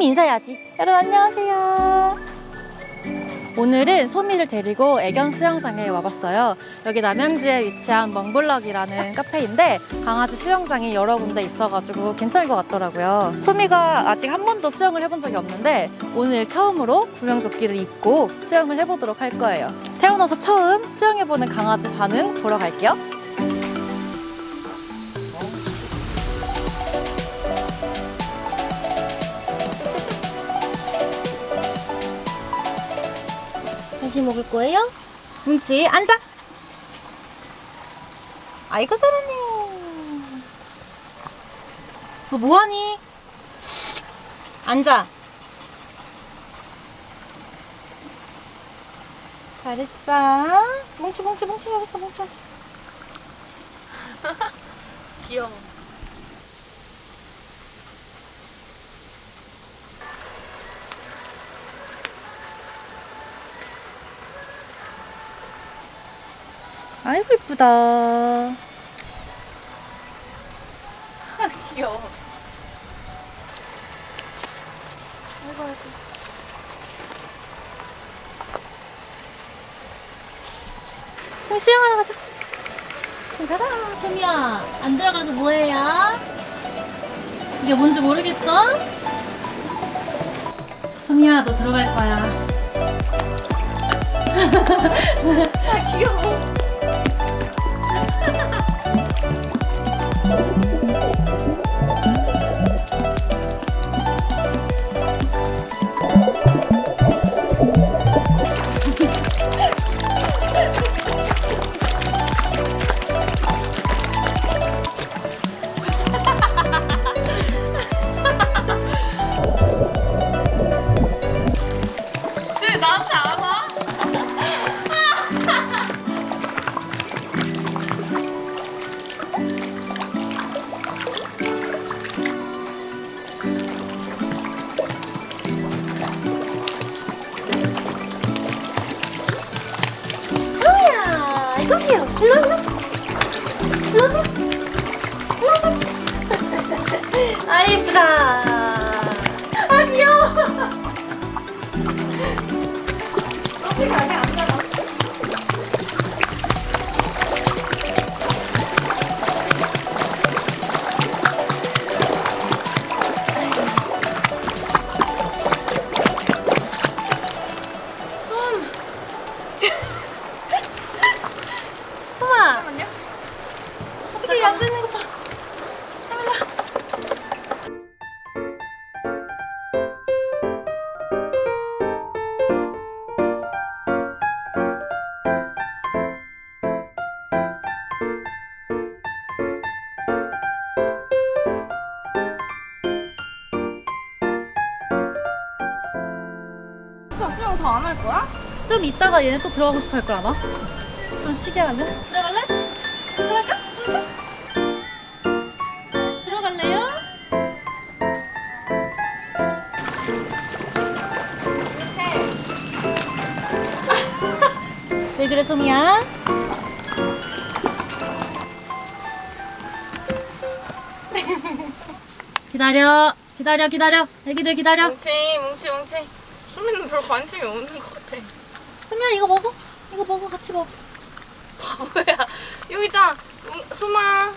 해야지. 여러분 안녕하세요. 오늘은 소미를 데리고 애견 수영장에 와봤어요. 여기 남양주에 위치한 멍블럭이라는 카페인데 강아지 수영장이 여러 군데 있어가지고 괜찮을 것 같더라고요. 소미가 아직 한 번도 수영을 해본 적이 없는데 오늘 처음으로 구명조끼를 입고 수영을 해보도록 할 거예요. 태어나서 처음 수영해보는 강아지 반응 보러 갈게요. 다시 먹을 거예요? 뭉치 앉아. 아이고 잘하네. 너 뭐하니? 앉아. 잘했어. 뭉치 뭉치 뭉치 잘했어 뭉치 잘했어. 귀여워. 아이고 이쁘다. 귀여워. 아이고 아이고. 좀 수영하러 가자. 좀 가자. 소미야, 안 들어가도 뭐해요? 이게 뭔지 모르겠어? 소미야, 너 들어갈 거야. 아, 귀여워. Thank you. 아, 이쁘다. 아, 귀여워. 어떻게 안에 안 나가? 손. 소마, 잠깐만요. 어떻게 앉아 있는 거 봐. 안 할 거야? 좀 이따가 얘네 또 들어가고 싶어 할 걸 아마? 좀 쉬게 하면? 들어갈래? 들어갈까? 들어갈래요? 왜 그래 소미야? 기다려 기다려 기다려 애기들 기다려 뭉치, 뭉치, 뭉치. 수미는 별 관심이 없는 것 같아. 소미야 이거 먹어 이거 먹어 같이 먹어 바보야. 여기 있잖아. 뭉- 수마.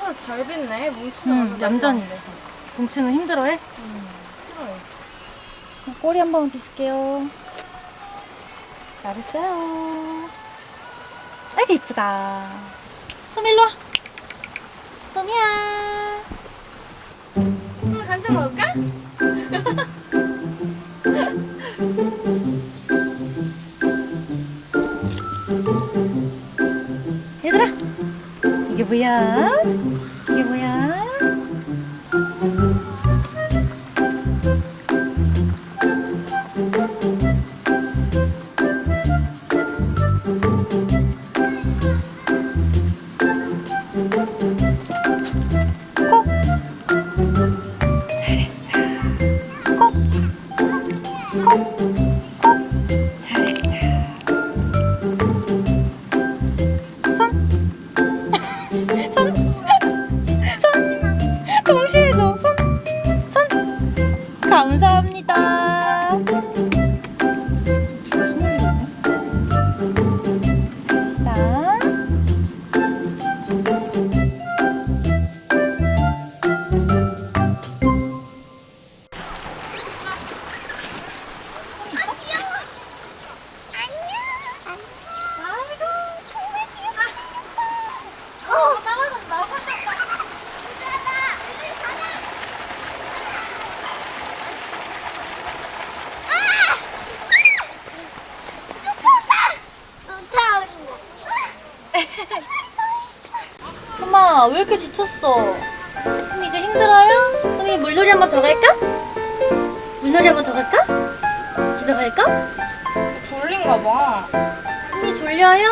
멘탈 잘 뱉네. 뭉치는 응, 완전 얌전히 있어. 뭉치는 힘들어해? 안 돼. 싫어해. 꼬리 한 번 빗을게요. 잘했어요. 아이고, 이쁘다. 소미 일로 와. 이게 뭐야? 이게 뭐야? 엄마 왜 이렇게 지쳤어? 그럼 이제 힘들어요? 그럼 이 물놀이 한 번 더 갈까? 물놀이 한 번 더 갈까? 집에 갈까? 졸린가 봐. 손이 졸려요?